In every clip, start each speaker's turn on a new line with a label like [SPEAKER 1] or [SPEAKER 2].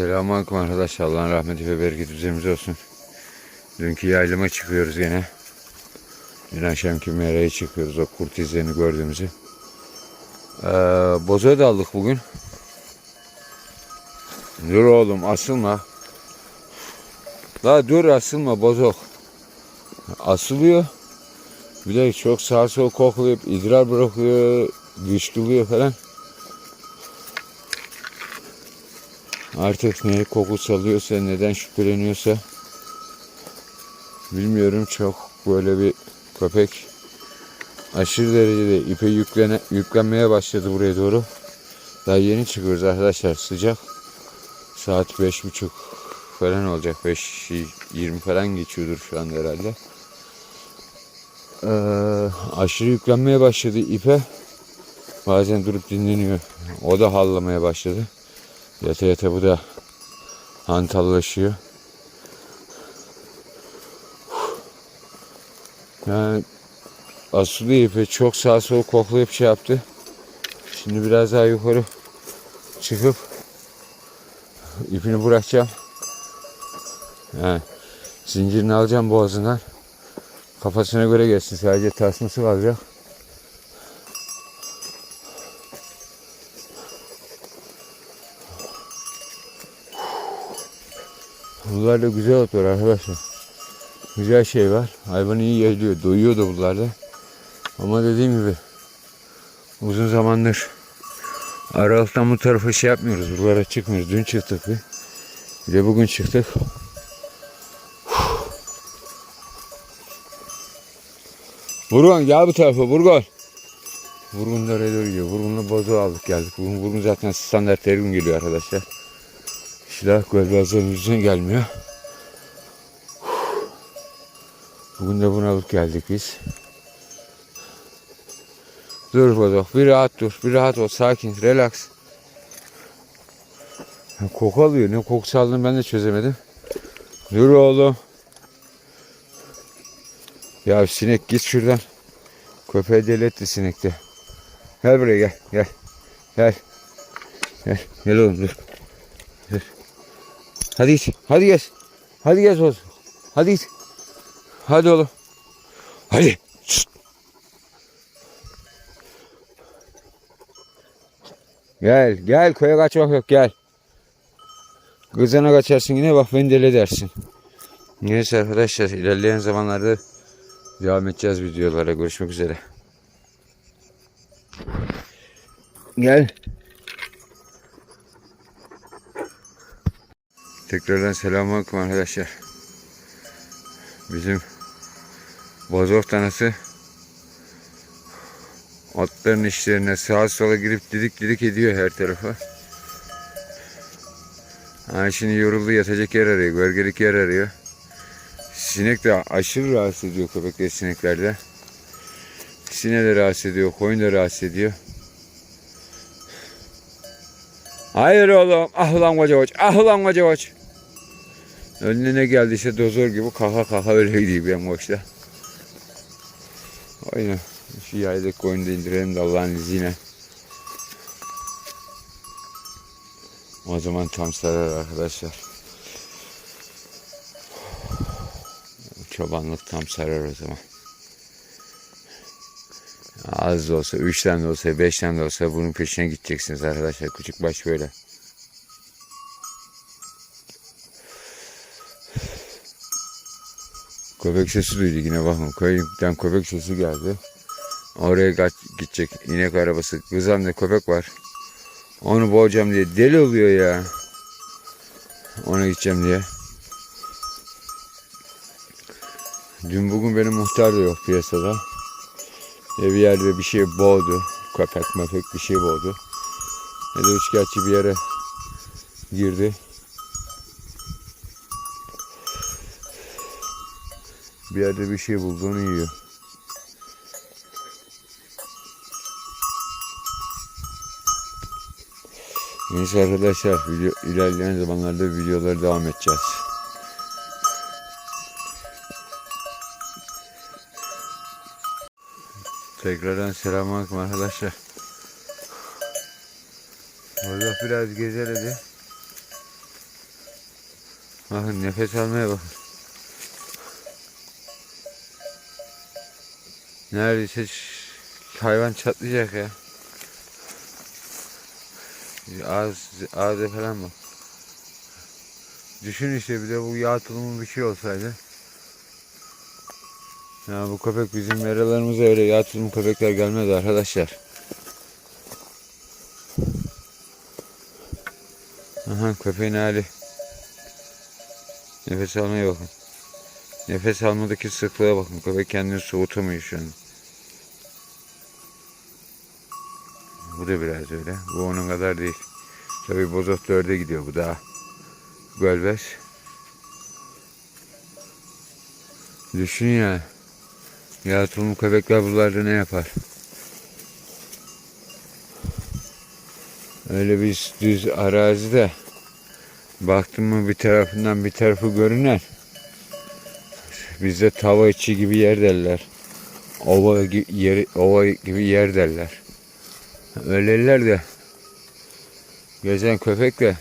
[SPEAKER 1] Selamünaleyküm arkadaşlar. Allah'ın rahmeti ve bereketi üzerimize olsun. Dünkü yaylama çıkıyoruz gene. Dün akşamki meraya çıkıyoruz. O kurt izlerini gördüğümüzü. Ee, bozoya da aldık bugün. Dur oğlum asılma. La dur asılma bozok. Asılıyor. Bir de çok sağ sol koklayıp idrar bırakıyor. Güçlülüyor falan. Artık ne koku salıyorsa neden şüpheleniyorsa bilmiyorum çok böyle bir köpek aşırı derecede ipe yüklene, yüklenmeye başladı buraya doğru. Daha yeni çıkıyoruz arkadaşlar sıcak. Saat beş buçuk falan olacak. Beş yirmi falan geçiyordur şu anda herhalde. Ee, aşırı yüklenmeye başladı ipe. Bazen durup dinleniyor. O da hallamaya başladı. Yata yata bu da hantallaşıyor. Yani asılı ipi çok sağ sol koklayıp şey yaptı. Şimdi biraz daha yukarı çıkıp ipini bırakacağım. Yani zincirini alacağım boğazından. Kafasına göre gelsin. Sadece tasması kalacak. Bunlar da güzel otlar arkadaşlar. Güzel şey var. Hayvan iyi geliyor. Doyuyor da bunlarda. Ama dediğim gibi uzun zamandır Aralık'tan bu tarafa şey yapmıyoruz. Buralara çıkmıyoruz. Dün çıktık bir. Bir de bugün çıktık. Vurgun gel bu tarafa Vurgun. Vurgun da oraya doğru gidiyor. Vurgun'la bozu aldık geldik. Bugün Vurgun zaten standart her gün geliyor arkadaşlar. Silah gölbazların yüzüne gelmiyor. Bugün de bunu alıp geldik biz. Dur bozok bir rahat dur. Bir rahat ol sakin relax. Koku alıyor. Ne kokusu aldığını ben de çözemedim. Dur oğlum. Ya sinek git şuradan. Köpeği deli etti sinekte. Gel buraya gel. Gel. Gel. Gel. Gel oğlum. Dur. Hadi git. Hadi gez. Hadi gez oğlum. Hadi git. Hadi oğlum. Hadi. Şşt. Gel gel koya kaçmak yok gel. Kızına kaçarsın yine bak beni deli edersin. Neyse arkadaşlar ilerleyen zamanlarda devam edeceğiz videolara. Görüşmek üzere. Gel. Tekrardan selamünaleyküm arkadaşlar. Bizim bozok tanesi atların işlerine sağa sola girip didik didik ediyor her tarafa. Ha şimdi yoruldu yatacak yer arıyor, gölgelik yer arıyor. Sinek de aşırı rahatsız ediyor köpekler sineklerde. Sine de rahatsız ediyor, koyun da rahatsız ediyor. Hayır oğlum, ah ulan koca koç, ah ulan koca koç. Önüne ne geldiyse dozor gibi kaka kaka öyle gidiyor ben boşta. Aynen. Şu yaylık koyunu da indirelim de Allah'ın izniyle. O zaman tam sarar arkadaşlar. Çobanlık tam sarar o zaman. Az da olsa, üç tane de olsa, beş tane de olsa bunun peşine gideceksiniz arkadaşlar. Küçük baş böyle. Köpek sesi duydu yine bakın. Köyden köpek sesi geldi. Oraya kaç, gidecek inek arabası. Kızan köpek var. Onu boğacağım diye deli oluyor ya. Ona gideceğim diye. Dün bugün benim muhtar da yok piyasada. Ya bir yerde bir şey boğdu. Köpek mefek bir şey boğdu. Ya da üçkağıtçı bir yere girdi. Bir yerde bir şey bulduğunu yiyor. Neyse arkadaşlar video, ilerleyen zamanlarda videoları devam edeceğiz. Tekrardan selamünaleyküm arkadaşlar. Burada biraz gezer hadi. Bakın nefes almaya bakın. Neredeyse hayvan çatlayacak ya. Ağız, ağzı falan bak. Düşün işte bir de bu yağ tulumu bir şey olsaydı. Ya bu köpek bizim meralarımıza öyle yağ tulumu köpekler gelmedi arkadaşlar. Aha köpeğin hali. Nefes almaya bakın. Nefes almadaki sıklığa bakın. Köpek kendini soğutamıyor şu an. Bu da biraz öyle. Bu onun kadar değil. Tabi bozot dörde gidiyor bu daha. Gölbeş. Düşün ya. Ya tulum köpekler buralarda ne yapar? Öyle bir düz arazide baktım mı bir tarafından bir tarafı görünen bizde tava içi gibi yer derler. Ova gibi yer, ova gibi yer derler. Öyleler de gezen köpek de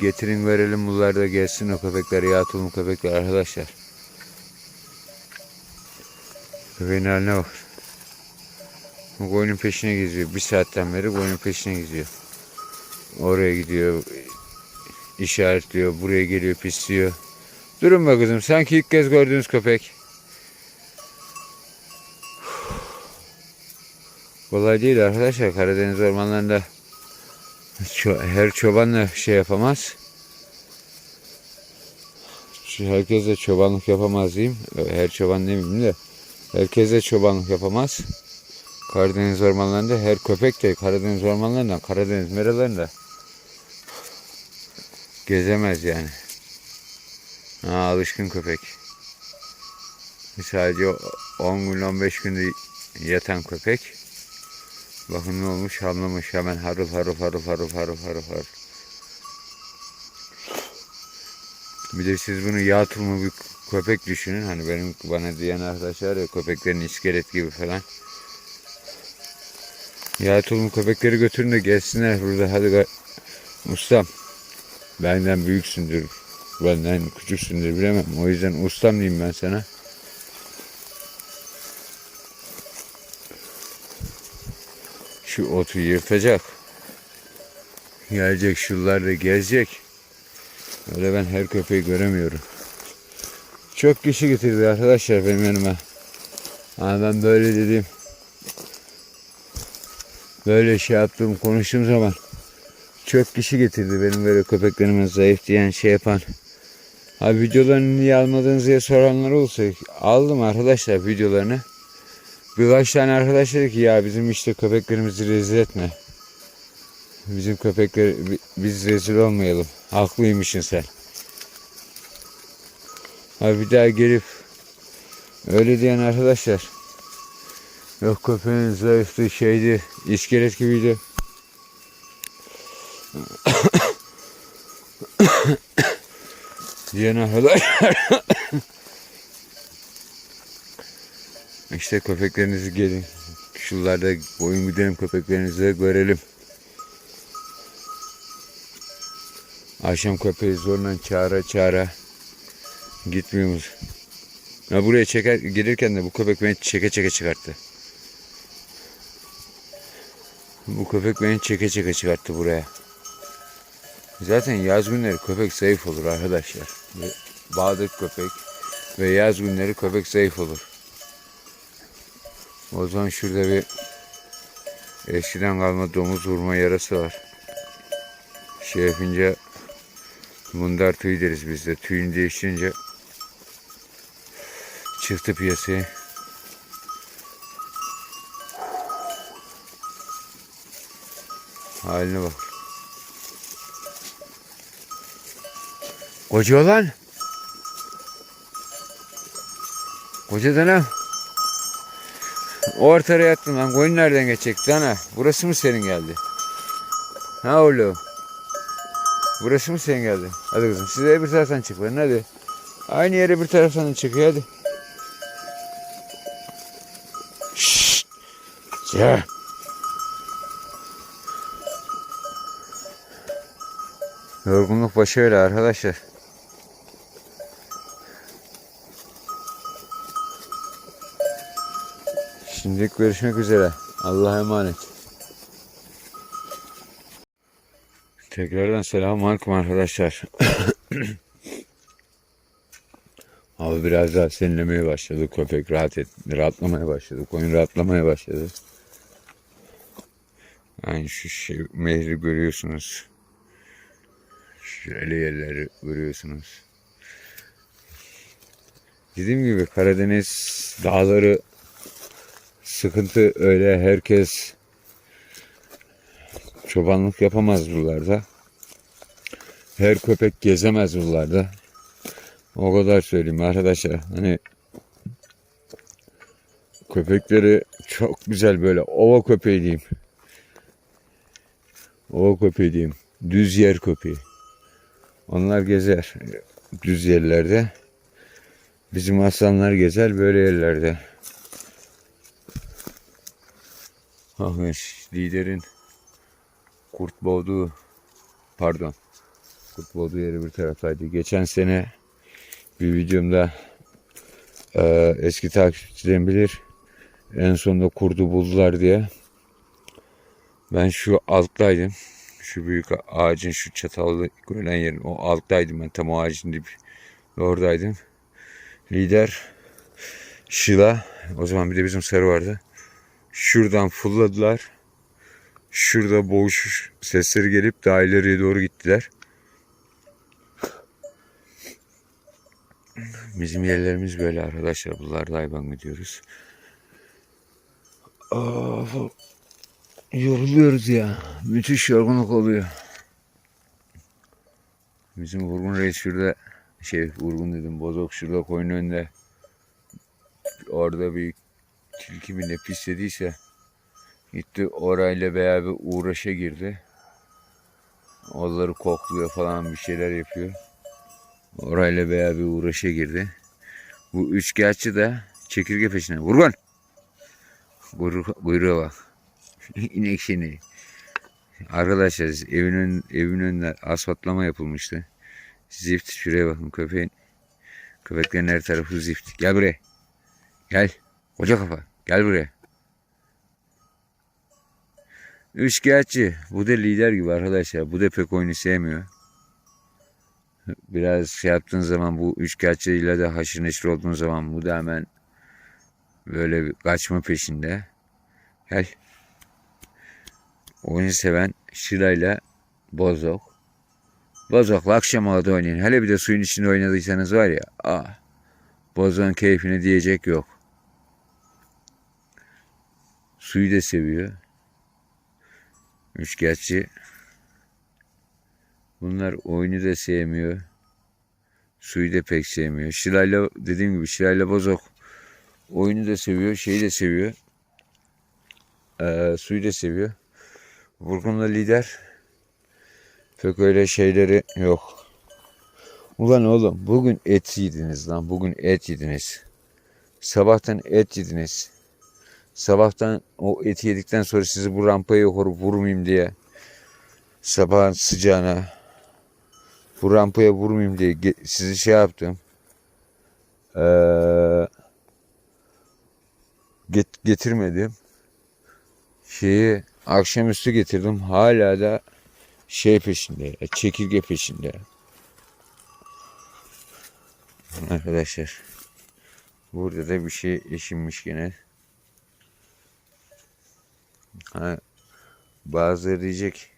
[SPEAKER 1] getirin verelim bunlar da gelsin o köpekler yağ tulumu köpekler arkadaşlar. Köpeğin haline bak. Bu koyunun peşine geziyor. Bir saatten beri koyunun peşine geziyor. Oraya gidiyor. işaretliyor. Buraya geliyor pisliyor. Durun be kızım. Sanki ilk kez gördüğünüz köpek. Kolay değil arkadaşlar. Karadeniz ormanlarında her çobanla şey yapamaz. Herkes de çobanlık yapamaz diyeyim. Her çoban demeyeyim de. Herkes de çobanlık yapamaz. Karadeniz ormanlarında her köpek de Karadeniz ormanlarında, Karadeniz meralarında gezemez yani. Ha, alışkın köpek. Sadece 10 gün 15 gün yatan köpek. Bakın ne olmuş hamlamış hemen harıl harıl harıl harıl harıl harıl harıl. Bir siz bunu yağ tulumu bir köpek düşünün. Hani benim bana diyen arkadaşlar ya köpeklerin iskelet gibi falan. Yağ tulumu köpekleri götürün de gelsinler burada hadi ustam. Benden büyüksündür. Benden küçüksündür bilemem. O yüzden ustam diyeyim ben sana. Şu otu yırtacak. Gelecek şuralarda gezecek. Öyle ben her köpeği göremiyorum. Çok kişi getirdi arkadaşlar benim yanıma. Ama ben böyle dedim. Böyle şey yaptığım konuştuğum zaman çok kişi getirdi benim böyle köpeklerime zayıf diyen şey yapan. Abi videolarını niye almadınız diye soranlar olsa aldım arkadaşlar videolarını. Birkaç tane arkadaş dedi ki ya bizim işte köpeklerimizi rezil etme. Bizim köpekler bi- biz rezil olmayalım. Haklıymışsın sen. Abi bir daha gelip öyle diyen arkadaşlar yok köpeğin zayıftı şeydi iskelet gibiydi. diyen arkadaşlar işte köpeklerinizi gelin şuralarda boyun gidelim köpeklerinizi görelim. Akşam köpeği zorla çağıra çağıra gitmiyoruz. Ya buraya çeker gelirken de bu köpek beni çeke çeke çıkarttı. Bu köpek beni çeke çeke çıkarttı buraya. Zaten yaz günleri köpek zayıf olur arkadaşlar. Bağdır köpek ve yaz günleri köpek zayıf olur. O zaman şurada bir eskiden kalma domuz vurma yarası var. Şey yapınca Mundar tüy deriz biz de. Tüyünü değiştirince çıktı piyasaya. Haline bak. Koca olan. Koca dana. Ortaya yattın lan. Koyun nereden geçecek dana? Burası mı senin geldi? Ha oğlum. Burası mı senin geldi? Hadi kızım siz de bir taraftan çıkın hadi. Aynı yere bir taraftan çıkıyor hadi. Şşt. Ya. Yorgunluk başı öyle arkadaşlar. Şimdilik görüşmek üzere. Allah'a emanet. Tekrardan selamünaleyküm arkadaşlar. Hava biraz daha serinlemeye başladı. Köpek rahat et, rahatlamaya başladı. Koyun rahatlamaya başladı. Yani şu şey, mehri görüyorsunuz. Şöyle yerleri görüyorsunuz. Dediğim gibi Karadeniz dağları sıkıntı öyle herkes çobanlık yapamaz buralarda. Her köpek gezemez buralarda. O kadar söyleyeyim arkadaşlar. Hani köpekleri çok güzel böyle ova köpeği diyeyim. Ova köpeği diyeyim. Düz yer köpeği. Onlar gezer düz yerlerde. Bizim aslanlar gezer böyle yerlerde. Ahmet liderin kurt boğduğu pardon kurt boğduğu yeri bir taraftaydı. Geçen sene bir videomda e, eski takipçilerim bilir en sonunda kurdu buldular diye. Ben şu alttaydım. Şu büyük ağacın şu çatallı görülen yerin o alttaydım ben tam o ağacın dibi. Oradaydım. Lider Şila o zaman bir de bizim sarı vardı şuradan fulladılar şurada boğuş sesleri gelip daha ileriye doğru gittiler Bizim yerlerimiz böyle arkadaşlar. Buralarda hayvan gidiyoruz. Of, yoruluyoruz ya. Müthiş yorgunluk oluyor. Bizim Vurgun Reis şurada şey Vurgun dedim Bozok şurada koyun önünde orada bir tilki mi ne pislediyse gitti orayla beraber uğraşa girdi. Onları kokluyor falan bir şeyler yapıyor. Orayla beraber uğraşa girdi. Bu üçkağıtçı da çekirge peşine. Vurgun! Buyruğa, buyruğa bak. İnek şeni. Arkadaşlar evin, ön, evin önüne asfaltlama yapılmıştı. Zift şuraya bakın köpeğin. Köpeklerin her tarafı zift. Gel buraya. Gel. Koca kafa. Gel buraya. Üçkağıtçı. Bu da lider gibi arkadaşlar. Bu da pek oyunu sevmiyor biraz şey yaptığın zaman bu üçkağıtçıyla da haşır neşir olduğun zaman bu da hemen böyle bir kaçma peşinde. Gel. Oyunu seven Şirayla Bozok. Bozok'la akşam oldu oynayın. Hele bir de suyun içinde oynadıysanız var ya. Ah, Bozok'un keyfine diyecek yok. Suyu da seviyor. Üçkağıtçı Bunlar oyunu da sevmiyor. Suyu da pek sevmiyor. Şilayla dediğim gibi Şilayla Bozok oyunu da seviyor, şeyi de seviyor. Ee, suyu da seviyor. Vurgun'la lider pek öyle şeyleri yok. Ulan oğlum bugün et yediniz lan. Bugün et yediniz. Sabahtan et yediniz. Sabahtan o eti yedikten sonra sizi bu rampaya vurmayayım diye sabahın sıcağına bu rampaya vurmayayım diye sizi şey yaptım. Ee, get, getirmedim. Şeyi akşamüstü getirdim. Hala da şey peşinde. Çekirge peşinde. Arkadaşlar. Burada da bir şey eşinmiş gene. Ha, bazıları diyecek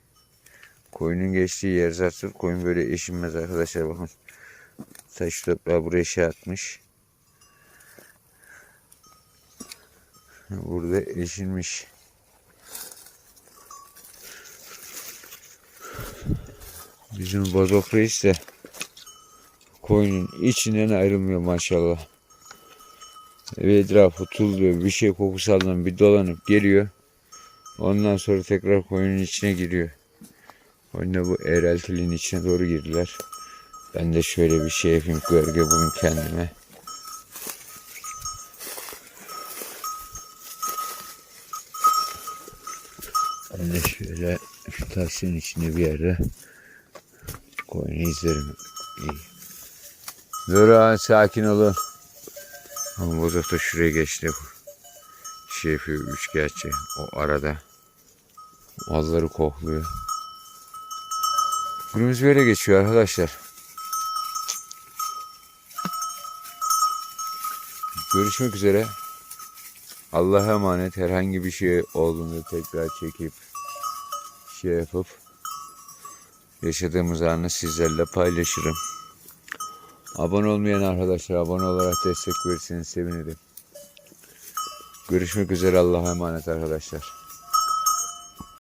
[SPEAKER 1] Koyunun geçtiği yer zaten koyun böyle eşinmez arkadaşlar bakın. Taş toprağı buraya şey atmış. Burada eşinmiş. Bizim bozok reis de koyunun içinden ayrılmıyor maşallah. Ve etrafı tulluyor. Bir şey kokusu alınan bir dolanıp geliyor. Ondan sonra tekrar koyunun içine giriyor. Oyunda bu eğreltiliğin içine doğru girdiler. Ben de şöyle bir şey yapayım gölge bugün kendime. Ben de şöyle şu taşın içinde bir yerde koyunu izlerim. İyi. Dur ha, sakin olun. Ama bozok da şuraya geçti. şey yapıyor üçgerçi o arada. Azları kokluyor. Günümüz böyle geçiyor arkadaşlar. Görüşmek üzere. Allah'a emanet herhangi bir şey olduğunda tekrar çekip şey yapıp yaşadığımız anı sizlerle paylaşırım. Abone olmayan arkadaşlar abone olarak destek verirseniz sevinirim. Görüşmek üzere Allah'a emanet arkadaşlar.